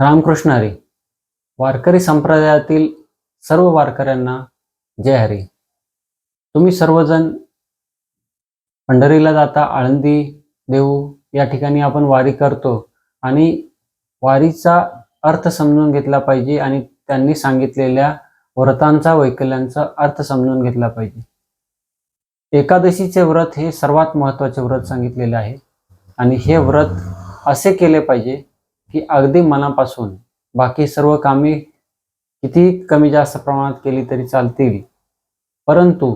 रामकृष्ण हरी वारकरी संप्रदायातील सर्व वारकऱ्यांना जय हरी. तुम्ही सर्वजण पंढरीला जाता आळंदी देऊ या ठिकाणी आपण वारी करतो आणि वारीचा अर्थ समजून घेतला पाहिजे आणि त्यांनी सांगितलेल्या व्रतांचा वैकल्यांचा अर्थ समजून घेतला पाहिजे. एकादशीचे व्रत हे सर्वात महत्त्वाचे व्रत सांगितलेले आहे आणि हे व्रत असे केले पाहिजे की अगदी मनापासून बाकी सर्व कामे किती कमी जास्त प्रमाणात केली तरी चालतील. परंतु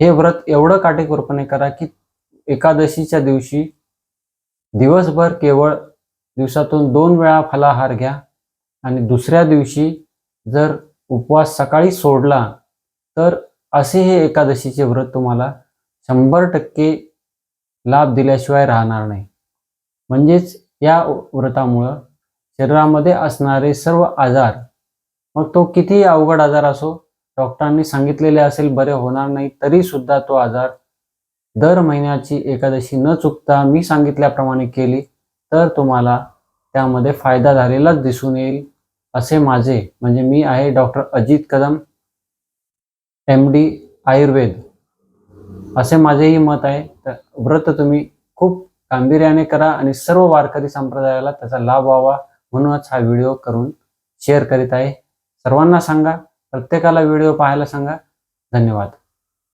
हे व्रत एवढं काटेकोरपणे करा की एकादशीच्या दिवशी दिवसभर केवळ दिवसातून दोन वेळा फलाहार घ्या आणि दुसऱ्या दिवशी जर उपवास सकाळी सोडला तर असे हे एकादशीचे व्रत तुम्हाला शंभर टक्के लाभ दिल्याशिवाय राहणार नाही. म्हणजेच या व्रतामुळं शरीरामध्ये असणारे सर्व आजार मग तो कितीही अवघड आजार असो डॉक्टरांनी सांगितलेले असेल बरे होणार नाही तरी सुद्धा तो आजार दर महिन्याची एकादशी न चुकता मी सांगितल्याप्रमाणे केली तर तुम्हाला त्यामध्ये फायदा झालेलाच दिसून येईल असे माझे म्हणजे मी आहे doctor Ajit Kadam M D Ayurved असे माझेही मत आहे. तर व्रत तुम्ही खूप गांभीर्याने करा आणि सर्व वारकरी संप्रदायाला त्याचा लाभ व्हावा. म्हणूनच हा व्हिडिओ करून शेअर करीत आहे. सर्वांना सांगा प्रत्येकाला व्हिडिओ पाहायला सांगा. धन्यवाद.